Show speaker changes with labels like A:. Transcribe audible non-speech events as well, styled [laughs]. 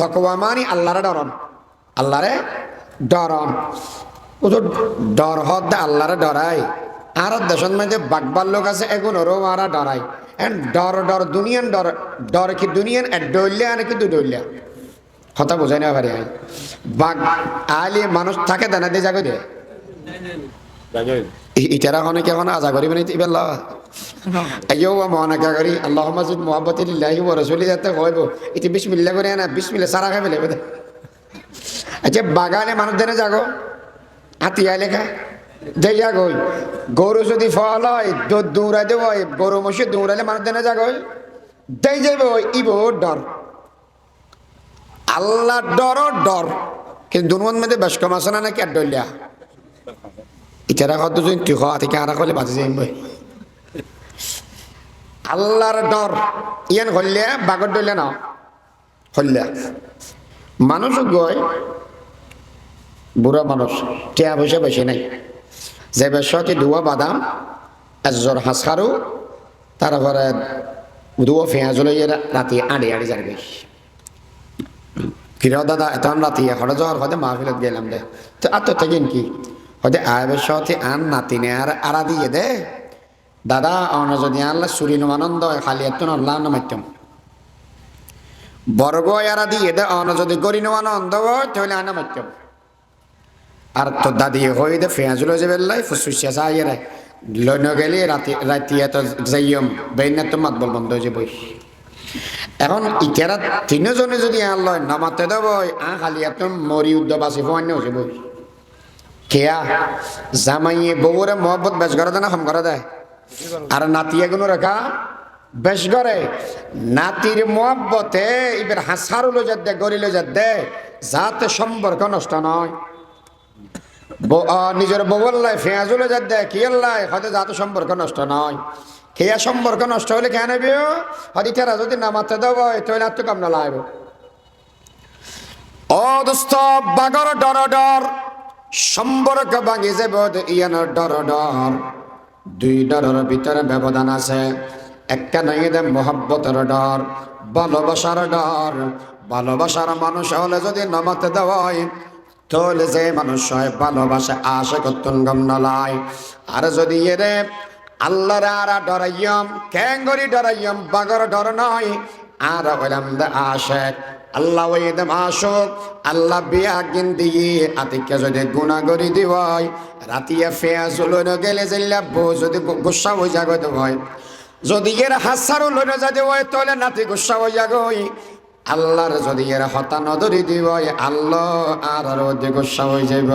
A: তকওয়া মানি আল্লাহরে ডরন। আল্লাহরে ডরন। ও তো ডর হদ দে আল্লাহরে ডরাই। আর দেশের মধ্যে বাগবার লোক আছে, এগুলোরও মারা ডরাই। এন্ড ডর ডর দুনিয়ান ডর ডর কি দুনিয়ান? এক ডইলিয়া নাকি দু ডইলিয়া কথা বোঝাই না পারি আই বাঘ আলি মানুষ থাকে দানা দিয়ে জাগো দিয়ে ইটারা হনে কে হনে আজা করিবেন ইবেলা [laughs] আইও মহানা কা করি আল্লাহ মাসুদ মোহাম্মত লিল্লাহি ওয়া রাসূলি যাতে হইব ইতি বিসমিল্লাহ করে না বিসমিল্লাহ সারা খাই ফেলে বোধ আচ্ছা বাগানে মানুষ দেনে যাগো হাতি আইলে খা যাই যাগই গরু যদি ফল হয় দৌড়াই দেব গরু মশে দৌড়াইলে মানুষ দেনে যাগই দেই যাইব ইব ডর। আল্লাহ ডর ডর কিন্তু দুনুয়ার মধ্যে বেশ কম আছে না নাকি আর ডলিয়া আল্লাহর ডর ইয়ান হল্লে বাগর ডলে না হল্লে মানুষ গয় বুড়া মানুষ টিয়া পয়সা বেশি নাই যে বেশি ধোয়া বাদাম এজর হাঁস খারু তারপরে ধোয়া পেঁয়াজ লইয়ে রাতি আড়ি আড়ি যাবে কিরা দাদা এতন রাতি এখন যাওয়ার হয়তো মাহফিলত গেলাম দে তো আর থাকেন কি হয়তো আয় সতে আন নাতিনে আর আড়া দিয়ে দে। দাদা অন যদি আনলে সুরি নমানন্দ, খালি এত আল্লাহ নামাইতাম বর্গ আরা দিয়ে দে অন যদি গরি নমানন্দ তাহলে আনা মাইতাম আর তো দাদি হই দে, ফেঁয়াজ লই যাবে লাই ফুসফুসিয়া চাই রে লই নগেলে রাতি রাতি এত যাইম বেইনা তো মাত বল বন্ধ হয়ে যাবই। এখন ইতিয়ারা তিনজনে যদি আন লয় নামাতে দেব আ খালি এত মরি উদ্য বাসি ফোয়ান্য হচ্ছে বই কেয়া? জামাইয়ে বউরে মহব্বত বেশ করে দেয় না হম করে দেয় আর নাতিয়ে গুলো রেখা বেশ করে। নাতির মহব্বতে এবার হাসার লো যাত দে গরিল যাত দে, যাতে সম্পর্ক নষ্ট নয়। নিজের বউল্লাই ফেঁয়াজুলো যাত দে কি আল্লাই হয়তো যাতে সম্পর্ক নষ্ট নয়। খেয়া সম্পর্ক নষ্ট হলে কেন বিও হয়তো তেরা যদি নামাতে দেব তাহলে আর তো কাম না লাগবে ও দোস্ত, বাগর ডর ডর। সম্পর্ক ভাঙি যাব ইয়ানোর ডর ডর। দুই ডরের ভিতরে ব্যবধান আছে। একটা নাই দে মোহাব্বতের ডর, ভালোবাসার ডর। ভালোবাসার মানুষ হলে যদি নামাতে দেওয়ায় তাহলে যে মানুষ হয় ভালোবাসা আশে কত্তন গম নলায় আর যদি এরে আল্লাহর আর ডরাইয়ম, ক্যাঙ্গরি ডরাইয়ম, বাগর ডর নয় আর হইলাম দে আশেক। আল্লাহ ওইদম আসক আল্লাহ বিয়া গিন দিয়ে আতিকে যদি গুণা করি দিওয়াই রাতিয়া ফেয়াজ লইন গেলে যাইলা বউ যদি গুসা হয়ে যাগো দেওয়াই যদি এর হাসারও লইন যা দেওয়াই তাহলে নাতি গুসা হয়ে যাগই আল্লাহর যদি এর হতা নদরি দিবই আল্লাহ আর আর গুসা হয়ে যাইব